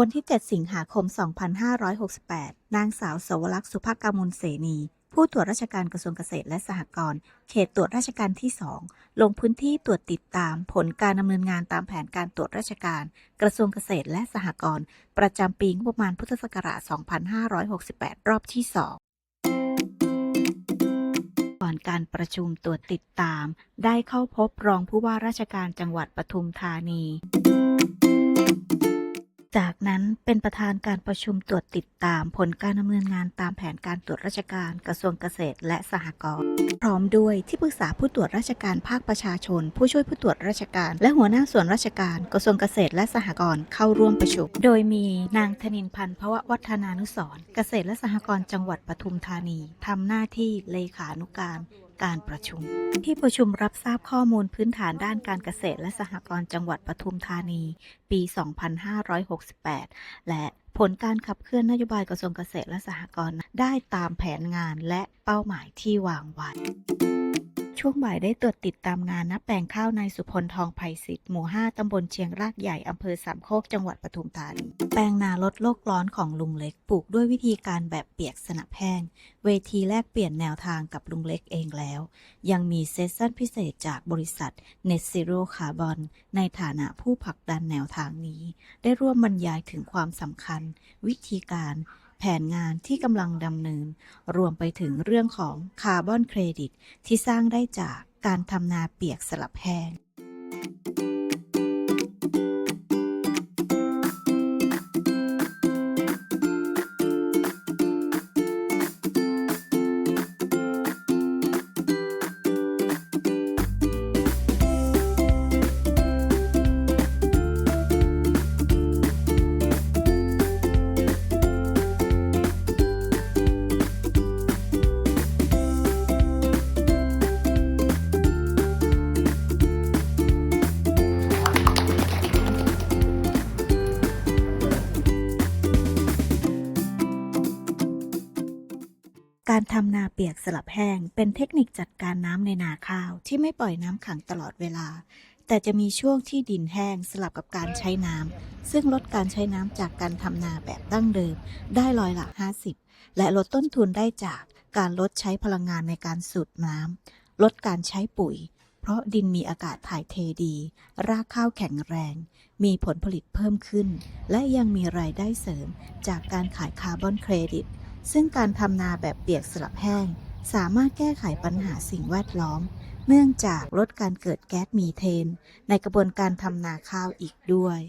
วันที่ 7 สิงหาคม 2568 นางสาวสวรักษ์สุภกามุลเสนี ผู้ตรวจราชการกระทรวงเกษตรและสหกรณ์ เขตตรวจราชการที่ 2 ลงพื้นที่ตรวจติดตามผลการดำเนินงานตามแผนการตรวจราชการ กระทรวงเกษตรและสหกรณ์ ประจำปีงบประมาณพุทธศักราช 2568 รอบที่2ก่อนการประชุมตรวจติดตาม ได้เข้าพบรองผู้ว่าราชการจังหวัดปทุมธานี จากนั้นเป็นประธานการประชุมตรวจติดตามผลการดำเนินงานตามแผนการตรวจราชการกระทรวงเกษตรและสหกรณ์พร้อมด้วยที่ปรึกษาผู้ตรวจราชการภาคประชาชน ผู้ช่วยผู้ตรวจราชการ และหัวหน้าส่วนราชการกระทรวงเกษตรและสหกรณ์เข้าร่วมประชุม โดยมีนางธนินพันธ์ภววัฒนานุสรเกษตรและสหกรณ์จังหวัดปทุมธานีทำหน้าที่เลขานุการ การประชุม ที่ประชุมรับทราบข้อมูลพื้นฐานด้านการเกษตรและสหกรณ์จังหวัดปทุมธานี ปี 2568 และผลการขับเคลื่อนนโยบายกระทรวงเกษตรและสหกรณ์ได้ตามแผนงานและเป้าหมายที่วางไว้ ช่วงบ่ายได้ตรวจติดตามงานนับแปลงข้าวนายสุพลทองไผ่สิทธิ์หมู่ 5 ตำบลเชียงรากใหญ่ อำเภอสามโคกจังหวัดปทุมธานีแปลงนาลดโลกร้อนของลุงเล็กปลูกด้วยวิธีการแบบเปียกสนับแห้งเวทีแลกเปลี่ยนแนวทางกับลุงเล็กเองแล้ว ยังมีเซสชั่นพิเศษจากบริษัท Net Zero Carbon ในฐานะผู้ผลักดันแนวทางนี้ ได้ร่วมบรรยายถึงความสำคัญ วิธีการ แผนงานที่กำลังดำเนิน รวมไปถึงเรื่องของคาร์บอนเครดิตที่สร้างได้จากการทำนาเปียกสลับแห้ง การทำนาเปียกสลับแห้ง เป็นเทคนิคจัดการน้ำในนาข้าวที่ไม่ปล่อยน้ำขังตลอดเวลา แต่จะมีช่วงที่ดินแห้งสลับกับการใช้น้ำซึ่งลดการใช้น้ำจากการทำนาแบบดั้งเดิม ได้ร้อยละ 50 และลดต้นทุนได้จากการลดใช้พลังงานในการสูบน้ำลดการใช้ปุ๋ย เพราะดินมีอากาศถ่ายเทดี รากข้าวแข็งแรง มีผลผลิตเพิ่มขึ้น และยังมีรายได้เสริมจากการขายคาร์บอนเครดิต ซึ่งการทำนาแบบเปียกสลับแห้ง สามารถแก้ไขปัญหาสิ่งแวดล้อม เนื่องจากลดการเกิดแก๊สมีเทน ในกระบวนการทำนาข้าวอีกด้วย